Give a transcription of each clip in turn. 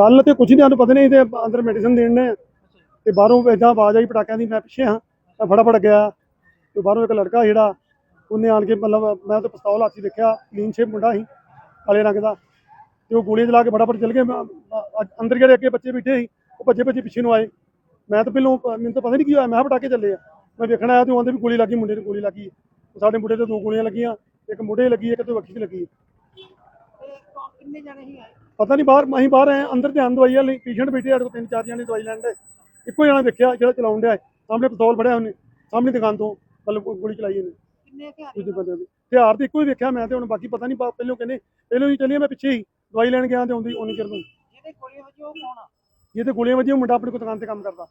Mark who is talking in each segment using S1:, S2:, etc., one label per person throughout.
S1: ਗੱਲ ਤੇ ਕੁਝ ਨਹੀਂ, ਸਾਨੂੰ ਪਤਾ ਨਹੀਂ ਤੇ ਅੰਦਰ ਮੈਡੀਸਨ ਦੇਣ ਨੇ। ਤੇ ਬਾਹਰੋਂ ਏਦਾਂ ਆਵਾਜ਼ ਆਈ ਪਟਾਕਿਆਂ ਦੀ, ਮੈਂ ਪਿੱਛੇ ਹਾਂ ਮੈਂ ਫਟਾਫਟ ਗਿਆ। ਤੇ ਬਾਹਰੋਂ ਇੱਕ ਲੜਕਾ ਜਿਹੜਾ, ਉਹਨੇ ਆਣ ਕੇ ਮਤਲਬ ਮੈਂ ਤਾਂ ਪਿਸਤੌਲ ਹੱਥ ਦੇਖਿਆ ਕਲੀਨ ਸ਼ੇਪ ਮੁੰਡਾ ਸੀ, ਕਾਲੇ ਰੰਗ ਦਾ। ਤੇ ਉਹ ਗੋਲੀਆਂ ਚਲਾ ਕੇ ਫਟਾਫਟ ਚੱਲ ਗਏ। ਅੰਦਰ ਜਿਹੜੇ ਅੱਗੇ ਬੱਚੇ ਬੈਠੇ ਸੀ, ਉਹ ਭੱਜੇ ਭੱਜੇ ਪਿੱਛੇ ਨੂੰ ਆਏ। ਮੈਂ ਤਾਂ ਪਹਿਲੋਂ, ਮੈਨੂੰ ਤਾਂ ਪਤਾ ਨਹੀਂ ਕੀ ਹੋਇਆ, ਮੈਂ ਕਿਹਾ ਪਟਾਕੇ ਚੱਲੇ ਆ। ਮੈਂ ਵੇਖਣ ਆਇਆ ਤੇ ਉਹਦੇ ਵੀ ਗੋਲੀ ਲੱਗੀ, ਮੁੰਡੇ ਨੂੰ ਗੋਲੀ ਲੱਗੀ। ਸਾਡੇ ਮੁੰਡੇ ਤੇ ਦੋ ਗੋਲੀਆਂ ਲੱਗੀਆਂ, ਇੱਕ ਮੁੰਡੇ ਲੱਗੀ, ਇੱਕ ਤੇ ਵੱਖੀ 'ਤੇ ਲੱਗੀ
S2: ਕਿੰਨੇ ਜਣੇ ਹੀ ਆਏ?
S1: ਪਤਾ ਨਹੀਂ ਬਾਹਰ ਅਸੀਂ ਬਾਹਰ ਆਏ ਅੰਦਰ ਧਿਆਨ ਦਵਾਈ ਵਾਲੀ ਪੇਸ਼ੈਂਟ ਬੈਠੇ ਸਾਡੇ ਕੋਲ ਤਿੰਨ ਚਾਰ ਜਣੇ ਦਵਾਈ ਲੈਣ ਦੇ। ਇੱਕੋ ਜਣਾ ਵੇਖਿਆ ਜਿਹੜਾ ਚਲਾਉਣ ਡਿਆ। ਸਾਹਮਣੇ ਪਿਸਤੌਲ ਫੜਿਆ ਉਹਨੇ ਸਾਹਮਣੇ ਦੁਕਾਨ ਤੋਂ ਮਤਲਬ ਗੋਲੀ ਚਲਾਈ ਉਹਨੇ
S2: ਕਿੰਨੇ ਹਥਿਆਰ
S1: ਦੇ। ਹਥਿਆਰ ਤੇ ਇੱਕੋ ਹੀ ਵੇਖਿਆ ਮੈਂ ਤੇ ਹੁਣ ਬਾਕੀ ਪਤਾ ਨਹੀਂ ਪਹਿਲੋਂ ਕਹਿੰਦੇ ਪਹਿਲੋਂ ਹੀ ਚੱਲੀਏ ਮੈਂ ਪਿੱਛੇ ਹੀ ਦਵਾਈ ਲੈਣ ਗਿਆ ਤੇ ਆਉਂਦੀ ਉਹਨੀ ਚਿਰ ਨੂੰ।
S2: ਜਿਹਦੇ ਗੋਲੀਆਂ ਵੱਜੀਆਂ ਉਹ ਕੌਣ ਆ?
S1: ਜੇ ਤੇ ਗੋਲੀਆਂ ਵੱਜੀਆਂ ਉਹ ਮੁੰਡਾ ਆਪਣੀ ਦੁਕਾਨ ਤੇ ਕੰਮ ਕਰਦਾ।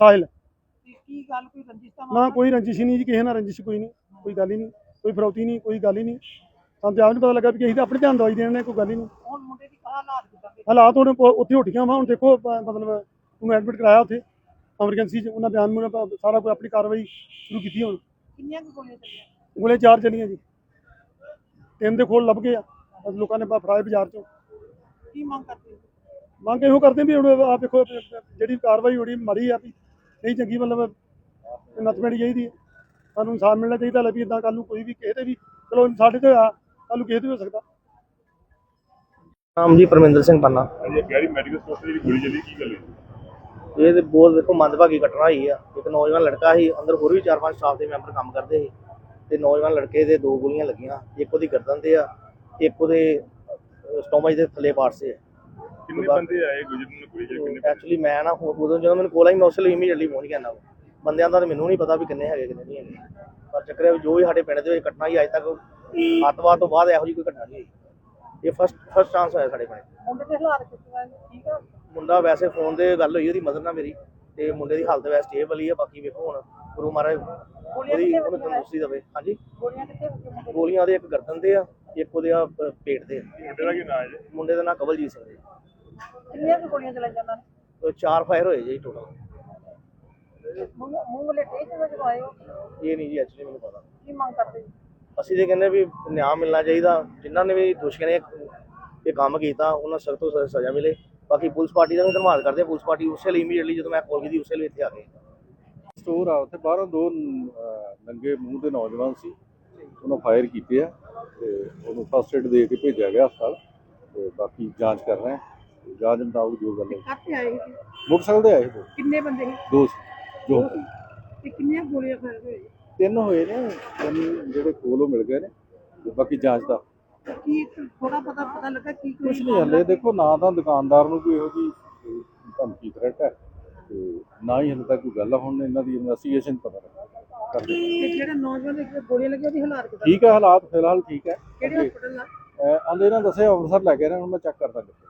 S1: ਸਾਹਿਲ
S2: ਤੇ ਕੀ ਗੱਲ ਕੋਈ ਰੰਜਿਸ਼ ਦਾ
S1: ਨਾ ਕੋਈ ਰੰਜਿਸ਼ ਨਹੀਂ ਜੀ ਕਿਸੇ ਨਾਲ ਰੰਜਿਸ਼ ਕੋਈ ਨਹੀਂ ਕੋਈ ਗੱਲ ਹੀ ਨਹੀਂ ਕੋਈ ਫਰੌਤੀ ਨਹੀਂ ਕੋਈ ਗੱਲ ਹੀ ਨਹੀਂ। ਸਾਨੂੰ ਤੇ ਆਪ ਨਹੀਂ ਪਤਾ ਲੱਗਾ ਵੀ ਅਸੀਂ ਤਾਂ ਆਪਣੇ ਧਿਆਨ ਦਵਾਈ ਦੇਣ ਨੇ ਕੋਈ ਗੱਲ ਹੀ ਨਹੀਂ।
S2: ਦੀ ਹਾਲਾਤ ਦੇ
S1: ਹੁਣ ਉੱਥੇ ਉੱਠ ਗਿਆ ਵਾ ਹੁਣ ਦੇਖੋ ਮਤਲਬ ਉਹਨੂੰ ਐਡਮਿਟ ਕਰਾਇਆ ਉੱਥੇ ਐਮਰਜੈਂਸੀ 'ਚ ਉਹਨਾਂ ਬਿਆਨ ਮੁਨ ਸਾਰਾ ਕੋਈ ਆਪਣੀ ਕਾਰਵਾਈ ਸ਼ੁਰੂ ਕੀਤੀ ਹੁਣ।
S2: ਕਿੰਨੀਆਂ ਗੋਲੀਆਂ ਚੱਲੀਆਂ?
S1: ਗੋਲੇ ਚਾਰ ਚੱਲੀਆਂ ਜੀ। ਤਿੰਨ ਦੇ ਖੋਲ ਲੱਭ ਗਏ ਆ ਲੋਕਾਂ ਨੇ ਫੜਾਏ ਬਾਜ਼ਾਰ 'ਚੋਂ।
S2: ਕੀ ਮੰਗ ਕਰਦੇ?
S1: ਮੰਗ ਇਹੋ ਕਰਦੇ ਵੀ ਹੁਣ ਆਪ ਦੇਖੋ ਜਿਹੜੀ ਕਾਰਵਾਈ ਹੋਣੀ ਮਾੜੀ ਆ ਵੀ ਨਹੀਂ ਚੰਗੀ ਮਤਲਬ ਪੈਣੀ ਚਾਹੀਦੀ ਹੈ ਸਾਨੂੰ ਇਨਸਾਫ ਮਿਲਣਾ ਚਾਹੀਦਾ ਲੈ ਵੀ ਇਦਾਂ ਕੱਲ ਨੂੰ ਕੋਈ ਵੀ ਕਿਸੇ ਤੇ ਵੀ ਚਲੋ ਸਾਡੇ ਤੇ ਹੋਇਆ ਕੱਲ ਨੂੰ ਕਿਸੇ ਤੇ ਹੋ ਸਕਦਾ।
S3: ਨਾਮ ਜੀ ਪਰਮਿੰਦਰ ਸਿੰਘ ਪੰਨਾ।
S4: ਅਜੇ ਪਿਆਰੀ ਮੈਡੀਕਲ ਸਟੋਰ ਤੇ ਜਿਹੜੀ ਗੋਲੀ ਚੱਲੀ ਕੀ ਗੱਲ ਹੋਈ?
S3: ਇਹ ਤੇ ਬਹੁਤ ਦੇਖੋ ਮੰਦਭਾਗੀ ਘਟਨਾ ਹੋਈ ਆ। ਇੱਕ ਨੌਜਵਾਨ ਲੜਕਾ ਸੀ ਅੰਦਰ ਹੋਰ ਵੀ ਚਾਰ ਪੰਜ ਸਟਾਫ ਦੇ ਮੈਂਬਰ ਕੰਮ ਕਰਦੇ ਸੀ। ਤੇ ਨੌਜਵਾਨ ਲੜਕੇ ਦੇ ਦੋ ਗੋਲੀਆਂ ਲੱਗੀਆਂ ਇੱਕ ਉਹਦੀ ਗਰਦਨ ਤੇ ਆ ਇੱਕ ਉਹਦੇ ਸਟੋਮਚ ਦੇ ਥੱਲੇ ਪਾਰਟ ਸੇ
S4: ਕਿੰਨੇ ਬੰਦੇ ਆਏ ਗੁਜਰਨ ਨੂੰ ਗੋਲੀ ਚੱਲੀ ਕਿੰਨੇ
S3: ਐਕਚੁਅਲੀ ਮੈਂ ਨਾ ਉਦੋਂ ਜਦੋਂ ਮੈਨੂੰ ਕੋਲ ਆਈ ਮੈਂ ਉਸ ਲਈ ਇਮੀਡੀਏਟਲੀ ਪਹੁੰਚ ਗਿਆ ਨਾ ਬੰਦਿਆਂ ਦਾ ਮੈਨੂੰ ਨਹੀਂ ਪਤਾ ਵੀ ਕਿੰਨੇ ਹੈਗੇ ਕਿੰਨੇ ਨਹੀਂ ਹੈਗੇ। ਪਰ ਚੱਕਰ ਜੋ ਵੀ ਸਾਡੇ ਪਿੰਡ ਦੇ ਵਿੱਚ ਘਟਨਾ ਹੀ ਅੱਜ ਤੱਕ ਅੱਤਵਾਦ ਤੋਂ ਬਾਅਦ ਇਹੋ ਜਿਹੀ ਕੋਈ ਘਟਨਾ ਨਹੀਂ ਹੋਈ। ਇਹ ਫਸਟ ਫਸਟ ਚਾਂਸ ਹੋਇਆ ਸਾਡੇ ਪਿੰਡ
S2: ਮੁੰਡੇ ਦੇ ਹਾਲਾਤ ਕਿਸ ਤਰ੍ਹਾਂ ਨੇ? ਠੀਕ ਆ?
S3: ਮੁੰਡਾ ਵੈਸੇ ਫੋਨ ਤੇ ਗੱਲ ਹੋਈ ਉਹਦੀ ਮਦਰ ਨਾਲ ਮੇਰੀ ਤੇ ਮੁੰਡੇ ਦੀ ਹਾਲਤ ਵੈਸੇ ਸਟੇਬਲ ਹੀ ਆ ਬਾਕੀ ਵੇਖੋ ਹੁਣ ਗੁਰੂ ਮਹਾਰਾਜ
S2: ਗੋਲੀਆਂ
S3: ਉਹਦੀ
S2: ਕਿੱਥੇ
S3: ਉਹਨੂੰ ਤੰਦਰੁਸਤੀ ਦੇਵੇ। ਹਾਂਜੀ?
S2: ਗੋਲੀਆਂ ਕਿੱਥੇ ਵੱਜੀਆਂ? ਮੁੰਡੇ ਦੇ?
S3: ਗੋਲੀਆਂ ਇੱਕ ਗਰਦਨ ਤੇ ਆ ਇੱਕ ਉਹਦੇ ਆ ਪ- ਪੇਟ ਤੇ ਆ।
S4: ਮੁੰਡੇ ਦਾ ਕੀ ਨਾਂ ਹੈ ਜੀ?
S3: ਮੁੰਡੇ ਦਾ ਨਾਂ ਕਵਲਜੀਤ ਸਿੰਘ ਜੀ।
S2: ਕਿੰਨੀਆਂ ਕੁ ਗੋਲੀਆਂ ਚਲਾਈਆਂ ਉਹਨਾਂ ਨੇ?
S3: ਤੇ ਚਾਰ ਫਾਇਰ ਹੋਏ ਜੀ ਟੋਟਲ
S2: ਮੂੰਹ ਮੂੰਹ ਵਾਲੇ ਟੇਕ ਵਿੱਚ ਆਏ ਹੋ?
S3: ਇਹ ਨਹੀਂ ਜੀ ਐਕਚੁਅਲੀ ਮੈਨੂੰ ਪਤਾ।
S2: ਕੀ ਮੰਗ ਕਰਦੇ?
S3: ਅਸੀਂ ਤੇ ਕਹਿੰਦੇ ਵੀ ਨਿਆਂ ਮਿਲਣਾ ਚਾਹੀਦਾ। ਜਿਨ੍ਹਾਂ ਨੇ ਵੀ ਦੋਸ਼ੀਆਂ ਨੇ ਇਹ ਕੰਮ ਕੀਤਾ ਉਹਨਾਂ ਸਖਤ ਤੋਂ ਸਖਤ ਸਜ਼ਾ ਮਿਲੇ। ਬਾਕੀ ਪੁਲਿਸ ਪਾਰਟੀ ਦਾ ਵੀ ਧੰਨਵਾਦ ਕਰਦੇ ਹਾਂ ਪੁਲਿਸ ਪਾਰਟੀ ਉਸੇ ਲਈ ਇਮੀਡੀਏਟਲੀ ਜਦੋਂ ਮੈਂ ਕਾਲ ਕੀਤੀ ਉਸੇ ਲਈ ਇੱਥੇ ਆ ਗਏ।
S5: ਸਟੋਰ ਆ ਉੱਥੇ ਬਾਹਰੋਂ ਦੋ ਅਹ, ਨੰਗੇ ਮੂੰਹ ਦੇ ਨੌਜਵਾਨ ਸੀ। ਉਹਨਾਂ ਫਾਇਰ ਕੀਤੇ ਆ ਤੇ ਉਹਨੂੰ ਫਸਟ ਏਡ ਦੇ ਕੇ ਭੇਜਿਆ ਗਿਆ ਹਸਪਤਾਲ। ਤੇ ਬਾਕੀ ਜਾਂਚ ਕਰ ਰਹੇ ਆ। ਜਾਂਚ ਮੁਤਾਬਕ ਜੋ ਗੱਲ ਹੈ
S2: ਕਾਹਤੇ ਆਏ ਸੀ?
S5: ਮੋਟਰਸਾਈਕਲ ਤੇ ਆਏ ਦੋ।
S2: ਕਿੰਨੇ ਬੰਦੇ ਸੀ?
S5: ਦੋ ਸੀ, ਜੋ
S2: ਤੇ ਕਿੰਨੀਆਂ ਗੋਲੀਆਂ ਫਾਇਰ ਹੋਏ
S5: ਤਿੰਨ ਹੋਏ ਨੇ ਤਿੰਨ ਜਿਹੜੇ ਕੋਲੋਂ ਮਿਲ ਗਏ ਨੇ ਬਾਕੀ ਜਾਂਚ ਦਾ।
S2: ਕੀ ਥੋੜਾ ਪਤਾ ਪਤਾ ਲੱਗਾ ਕੀ
S5: ਕੁਝ ਨਹੀਂ ਹਲੇ ਦੇਖੋ ਨਾ ਤਾਂ ਦੁਕਾਨਦਾਰ ਨੂੰ ਕੋਈ ਇਹੋ ਜੀ ਧਮਕੀ ਥ੍ਰੈਟ ਹੈ ਤੇ ਨਾ ਹੀ ਹਲੇ ਤੱਕ ਕੋਈ ਗੱਲ ਆ, ਹੁਣ ਇਹਨਾਂ ਦੀ ਇਨਵੈਸਟੀਗੇਸ਼ਨ ਪਤਾ ਲੱਗਾ। ਕਰਦੇ
S2: ਤੇ ਜਿਹੜਾ ਨੌਜਵਾਨ ਦੇ ਗੋਲੀਆਂ ਲੱਗੀਆਂ ਉਹਦੀ ਹਾਲਾਤ ਕਿਦਾਂ?
S5: ਠੀਕ ਹੈ ਹਾਲਾਤ ਫਿਲਹਾਲ ਠੀਕ ਹੈ
S2: ਕਿਹੜੇ ਹਸਪਤਾਲ ਆ
S5: ਆਂਦੇ ਇਹਨਾਂ ਦੱਸਿਆ ਅੰਮ੍ਰਿਤਸਰ ਲੈ ਗਏ ਨੇ ਹੁਣ ਮੈਂ ਚੈੱਕ ਕਰਦਾ। ਕਿੱਥੇ